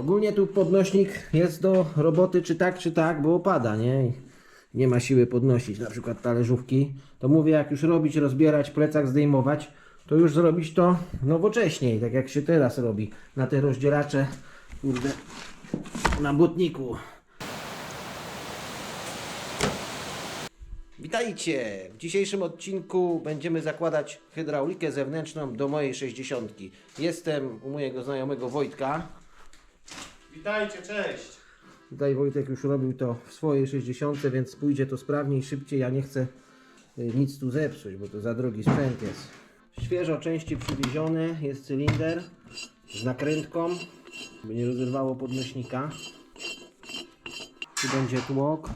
Ogólnie tu podnośnik jest do roboty czy tak, czy tak, bo opada, nie? Nie ma siły podnosić na przykład talerzówki. To mówię, jak już robić, rozbierać, plecak zdejmować, to już zrobić to nowocześniej, tak jak się teraz robi. Na te rozdzielacze, kurde, na błotniku. Witajcie! W dzisiejszym odcinku będziemy zakładać hydraulikę zewnętrzną do mojej 60. Jestem u mojego znajomego Wojtka. Witajcie, cześć! Tutaj Wojtek już robił to w swojej 60, więc pójdzie to sprawniej, szybciej. Ja nie chcę y, nic tu zepsuć, bo to za drogi sprzęt jest. Świeżo części przywiezione, jest cylinder z nakrętką, by nie rozerwało podnośnika. Tu będzie tłok.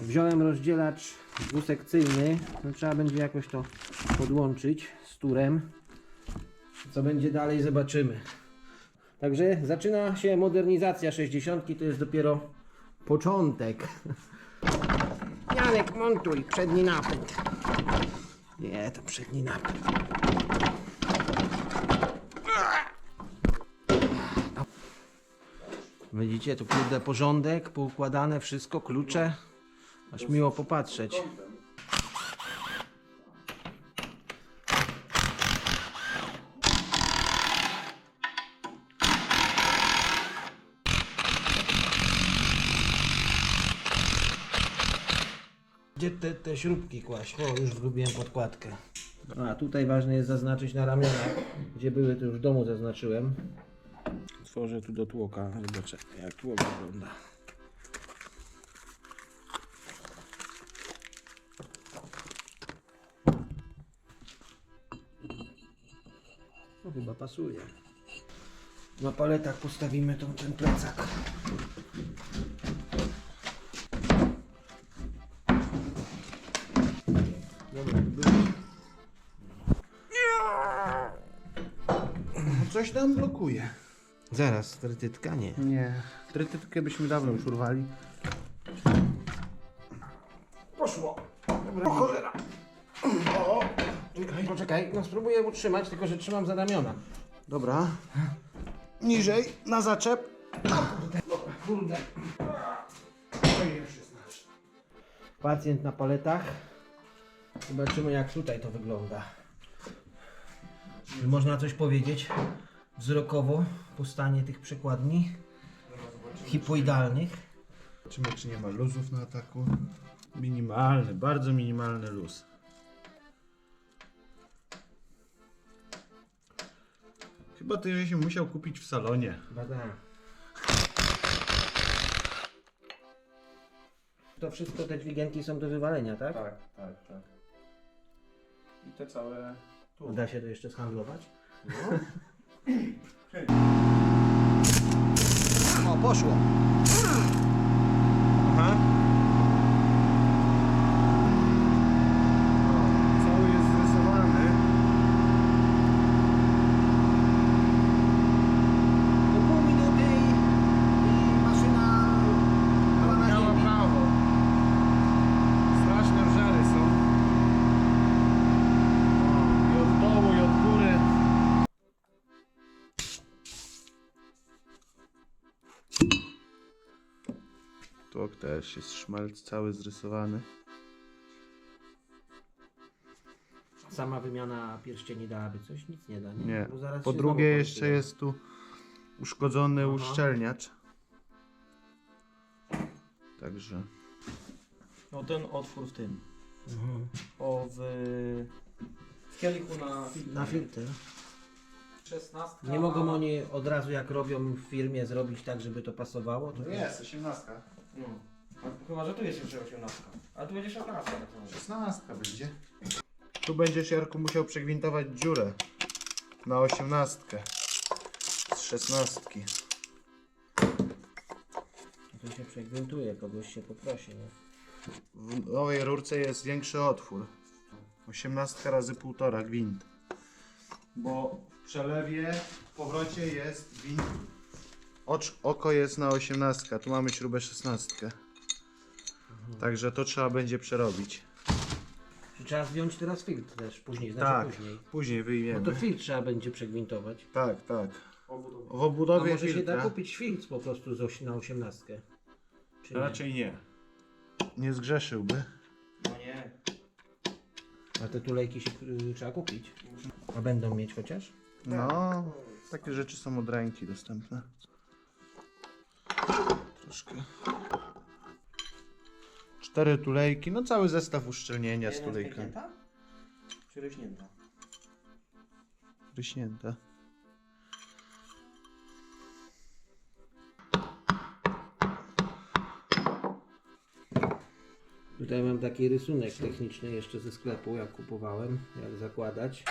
Wziąłem rozdzielacz dwusekcyjny, no trzeba będzie jakoś to podłączyć z turem. Co będzie dalej zobaczymy. Także zaczyna się modernizacja 60, to jest dopiero początek. Janek, montuj przedni napęd. Nie, to przedni napęd. Widzicie, tu kurde porządek, poukładane wszystko, klucze. Aż miło popatrzeć. Gdzie te, te śrubki kłaść? O, już zgubiłem podkładkę. A tutaj ważne jest zaznaczyć na ramionach. Gdzie były, to już w domu zaznaczyłem. Tworzę tu do tłoka. Zobaczę, jak tłok wygląda. No chyba pasuje. Na paletach postawimy tą, ten plecak. Coś nam blokuje. Zaraz, trytytka nie. Nie. Trytytkę byśmy dawno już urwali. Poszło. Dobra, o cholera. O, czekaj, poczekaj. No spróbuję utrzymać, tylko że trzymam za ramiona. Dobra. Niżej, na zaczep. Kurde. Pacjent na paletach. Zobaczymy jak tutaj to wygląda. Czy można coś powiedzieć wzrokowo po stanie tych przekładni hipoidalnych? Zobaczymy, czy nie ma luzów na ataku. Minimalny, bardzo minimalny luz. Chyba ty się musiał kupić w salonie. Chyba tak. To wszystko te dźwigienki są do wywalenia, tak? Tak, tak, tak. I te całe tu. Da się to jeszcze zhandlować? No. O, poszło. Aha. Tłok też jest szmelc cały zrysowany. Sama wymiana pierścieni dałaby coś? Nic nie da, nie? Nie. Bo zaraz Po się drugie znowu jeszcze jest tu uszkodzony Aha. uszczelniacz. Także No ten otwór w tym. Mhm. O w, w kielichu na, Na filtr. 16. Nie mogą oni od razu jak robią w firmie zrobić tak, żeby to pasowało? To jest 18. No. A Chyba, że tu jest jeszcze 18. Ale tu będzie 16. tak samo. 16 będzie. Tu będziesz Jarku musiał przegwintować dziurę na 18 z 16. To się przegwintuje, kogoś się poprosi, nie? W nowej rurce jest większy otwór. 18 razy 1,5 gwint. Bo w przelewie, w powrocie jest gwint. Ocz, oko jest na 18, a tu mamy śrubę 16. Także to trzeba będzie przerobić. Czy trzeba zdjąć teraz filtr też później, znaczy Tak, później? później No wyjmiemy. to filtr trzeba będzie przegwintować. Tak, tak. W A obudowie może się filtra. da kupić filtr po prostu z osi na osiemnastkę? Czy nie? Raczej nie. Nie zgrzeszyłby. No nie. A te tulejki się y, trzeba kupić. A będą mieć chociaż? No, takie rzeczy są od ręki dostępne. Troszkę. Cztery tulejki, no cały zestaw uszczelnienia z tulejkami. pęknięta? Czy? Ryśnięte. Tutaj mam taki rysunek techniczny jeszcze ze sklepu, jak kupowałem, jak zakładać.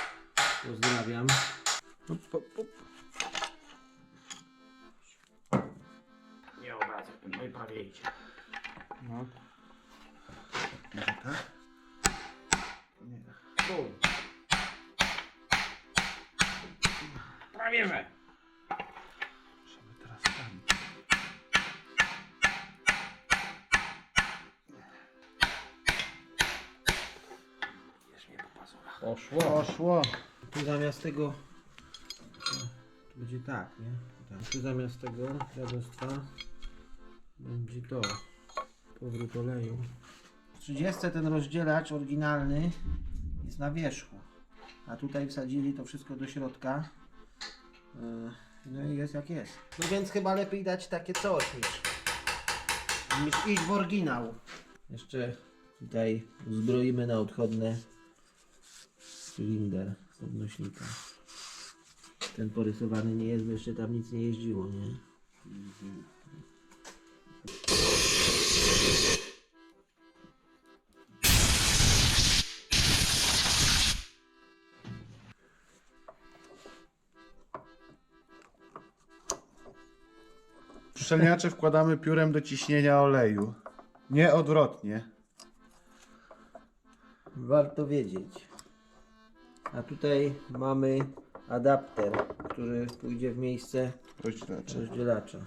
Pozdrawiam. Prawie że. Żeby teraz tam. Bierz mnie po pazurach. Poszło. Poszło. Tu zamiast tego... Tu będzie tak, nie? Tak. Tu zamiast tego dziadostwa będzie to. Powrót oleju. W 30 ten rozdzielacz oryginalny jest na wierzchu. A tutaj wsadzili to wszystko do środka. Yy, No i jest jak jest. No więc chyba lepiej dać takie coś niż, niż iść w oryginał. Jeszcze tutaj uzbroimy na odchodne cylinder podnośnika. Ten porysowany nie jest, bo jeszcze tam nic nie jeździło, nie? Szczelniacze wkładamy piórem do ciśnienia oleju. Nie odwrotnie. Warto wiedzieć. A tutaj mamy adapter, który pójdzie w miejsce Rozdzielacza. rozdzielacza.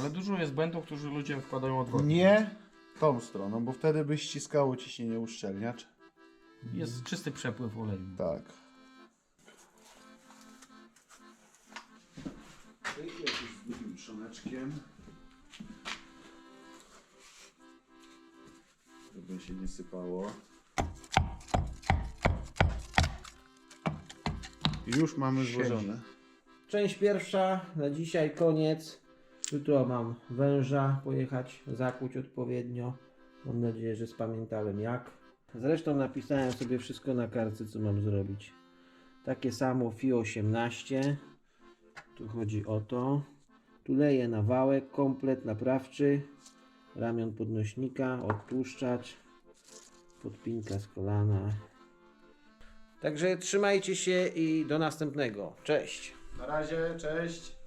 Ale dużo jest błędów, którzy ludzie wkładają odwrotnie. Nie tą stroną, bo wtedy by ściskało ciśnienie uszczelniacz. Jest czysty przepływ oleju. Tak. Trzoneczkiem. Żeby się nie sypało. Już mamy złożone. Część pierwsza, na dzisiaj koniec. Jutro mam węża pojechać, zakuć odpowiednio. Mam nadzieję, że spamiętałem jak. Zresztą napisałem sobie wszystko na kartce, co mam zrobić. Takie samo FI 18. Tu chodzi o to. Tu leję na wałek, komplet naprawczy. Ramion podnośnika, odtłuszczacz. Podpinka z kolana. Także trzymajcie się i do następnego. Cześć! Na razie, cześć.